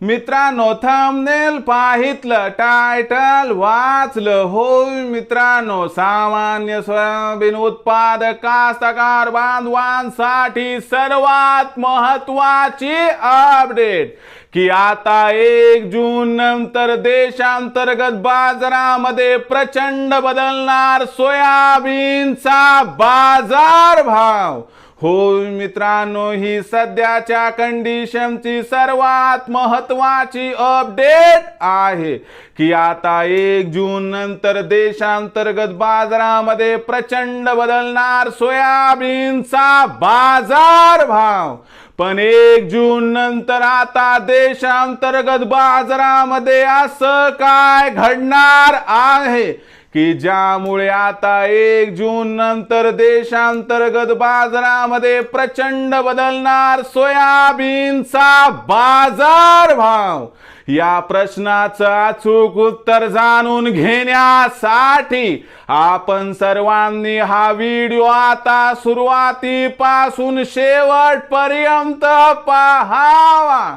मित्रांनो thumbnail पाहितलं title वाचलं होय मित्रांनो सामान्य सोयाबीन उत्पादक कास्तकार बांधवांसाठी सर्वात महत्वाची अपडेट की आता एक जून नंतर देशांतर्गत बाजारामध्ये प्रचंड बदलणार सोयाबीनचा बाजार भाव होय मित्रांनो ही सध्याच्या कंडिशनची सर्वात महत्वाची अपडेट आहे की आता एक जून नंतर देशांतर्गत बाजारामध्ये प्रचंड बदलणार सोयाबीनचा बाजार भाव. पण एक जून नंतर आता देशांतर्गत बाजारामध्ये असं काय घडणार आहे? की ज्यामुळे आता एक जून नंतर देशांतर्गत बाजारामध्ये प्रचंड बदलणार सोयाबीनचा बाजार भाव. या प्रश्नाचं अचूक उत्तर जाणून घेण्यासाठी आपण सर्वांनी हा व्हिडिओ आता सुरुवातीपासून शेवटपर्यंत पाहावा.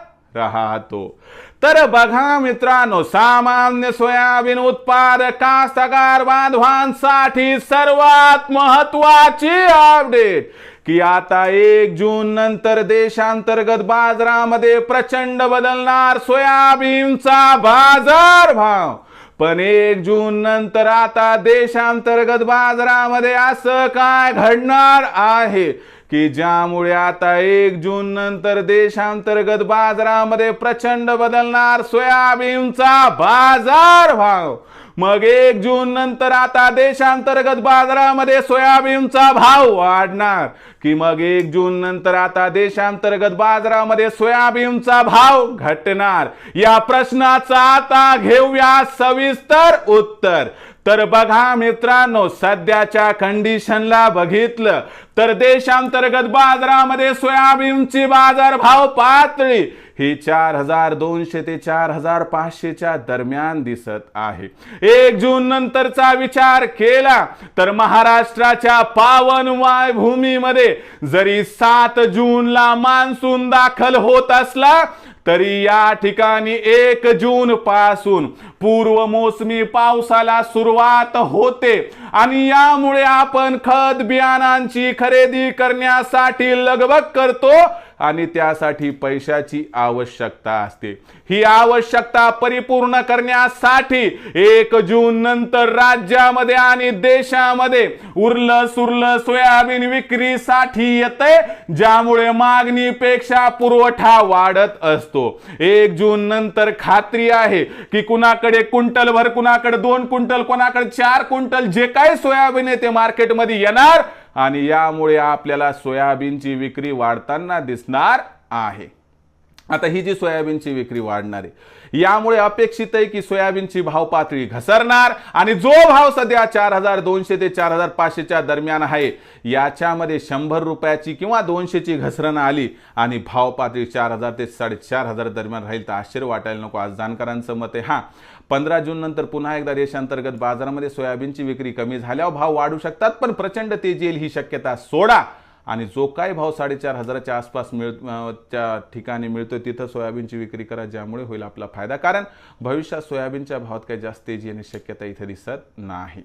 राहतो. तर बघा मित्रांनो सामान्य सोयाबीन उत्पादक कास्तकार बांधवांसाठी सर्वात महत्वाची अपडेट की आता एक जून नंतर देशांतर्गत बाजारामध्ये प्रचंड बदलणार सोयाबीनचा बाजार भाव. पण एक जून नंतर आता देशांतर्गत बाजारामध्ये असं काय घडणार आहे? की ज्यामुळे आता एक जून नंतर देशांतर्गत बाजारामध्ये प्रचंड बदलणार सोयाबीनचा बाजार भाव. मग एक जून नंतर आता देशांतर्गत बाजारामध्ये सोयाबीनचा भाव वाढणार. की मग एक जून नंतर आता देशांतर्गत बाजारामध्ये सोयाबीनचा भाव घटणार. या प्रश्नाचा आता घेऊया सविस्तर उत्तर. तर बघा मित्रांनो सध्याच्या कंडिशनला बघितलं तर देशांतर्गत बाजारामध्ये सोयाबीनची बाजार भाव पातळी ही चार हजार दोनशे ते चार हजार पाचशेच्या दरम्यान दिसत आहे. एक जून नंतरचा विचार केला तर महाराष्ट्राच्या पावन भूमीमध्ये जरी सात जूनला मान्सून दाखल होत असला तरी या ठिकाणी एक जून पासून पूर्व मोसमी पावसाला सुरुवात होते. आणि यामुळे आपण खत बियाणांची खरेदी करण्यासाठी लगबग करतो. आणि त्यासाठी पैशाची आवश्यकता असते. ही आवश्यकता परिपूर्ण करण्यासाठी एक जून नंतर राज्यामध्ये आणि देशामध्ये उरलं सुरलं सोयाबीन विक्रीसाठी येते ज्यामुळे मागणीपेक्षा पुरवठा वाढत असतो. एक जून नंतर खात्री आहे की कुणाकडे कुंटल भर कुणाकडे दोन कुंटल कोणाकडे चार कुंटल जे काही सोयाबीन आहे ते मार्केटमध्ये येणार आणि यामुळे आपल्याला सोयाबीनची विक्री वाढताना दिसणार आहे. आता ही जी सोयाबीनची विक्री वाढणार आहे यामुळे अपेक्षित आहे की सोयाबीनची भाव पातळी घसरणार आणि जो भाव सध्या चार हजार दोनशे ते चार हजार पाचशेच्या दरम्यान आहे याच्यामध्ये शंभर रुपयाची किंवा दोनशेची घसरण आली आणि भाव पातळी चार हजार ते साडेचार हजार दरम्यान राहील तर आश्चर्य वाटायला नको. आज जाणकारांचं मत आहे हां पंधरा जून नंतर पुन्हा एकदा देशांतर्गत बाजारामध्ये सोयाबीनची विक्री कमी झाल्यावर भाव वाढू शकतात पण प्रचंड तेजी येईल ही शक्यता सोडा. आणि जो काय भाव साडेचार हजाराच्या आसपास मिळ त्या ठिकाणी मिळतोय तिथं सोयाबीनची विक्री करा ज्यामुळे होईल आपला फायदा. कारण भविष्यात सोयाबीनच्या भावात काही जास्त तेजी येण्याची शक्यता इथे दिसत नाही.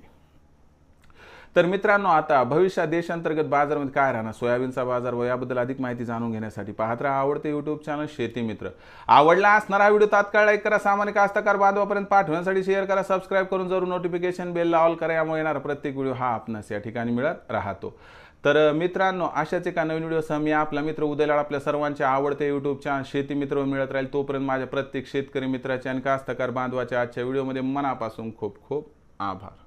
तर मित्रांनो आता भविष्यात देशांतर्गत बाजारामध्ये काय राहणार? सोयाबीनचा बाजार व याबद्दल अधिक माहिती जाणून घेण्यासाठी पाहत राहा आवडते युट्यूब चॅनल शेती मित्र. आवडला असणारा व्हिडिओ तात्काळ लाईक करा सामान्य कास्तकार बांधवापर्यंत पाठवण्यासाठी शेअर करा सबस्क्राईब करून जरूर नोटिफिकेशन बेल ऑल करा यामुळे येणारा प्रत्येक व्हिडिओ हा आपणास या ठिकाणी मिळत राहतो. तर मित्रांनो अशाच एका नवीन व्हिडिओसह मी आपला मित्र उदयलाड आपल्या सर्वांच्या आवडते युट्यूब चॅनल शेती मित्र मिळत राहील. तोपर्यंत माझ्या प्रत्येक शेतकरी मित्राचे आणि कास्तकार बांधवाच्या आजच्या व्हिडिओमध्ये मनापासून खूप खूप आभार.